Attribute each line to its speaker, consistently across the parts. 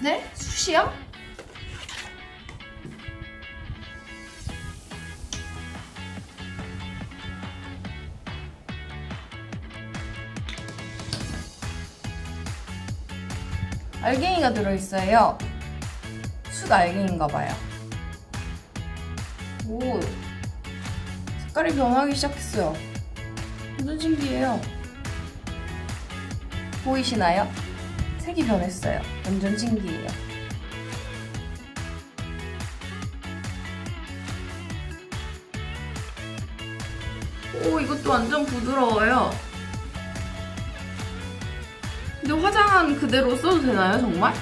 Speaker 1: 네? 숱이요? 알갱이가 들어있어요. 숯 알갱인가 봐요. 오, 색깔이 변하기 시작했어요. 완전 신기해요. 보이시나요? 색이 변했어요. 완전 신기해요. 오, 이것도 완전 부드러워요. 근데 화장한 그대로 써도 되나요, 정말?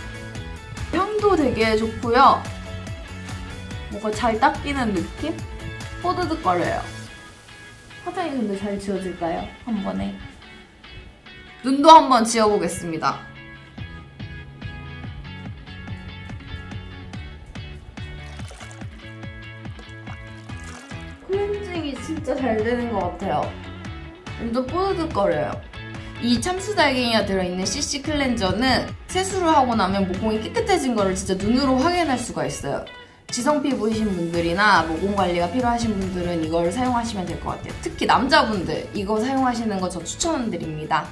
Speaker 1: 향도 되게 좋고요. 뭔가 잘 닦이는 느낌? 뽀드득거려요. 화장이 근데 잘 지워질까요? 한 번에. 눈도 한번 지어보겠습니다. 진짜 잘 되는 것 같아요. 완전 뽀드득거려요. 이 참수달갱이가 들어있는 CC 클렌저는 세수를 하고 나면 모공이 깨끗해진 거를 진짜 눈으로 확인할 수가 있어요. 지성 피부이신 분들이나 모공 관리가 필요하신 분들은 이걸 사용하시면 될 것 같아요. 특히 남자분들 이거 사용하시는 거 저 추천드립니다.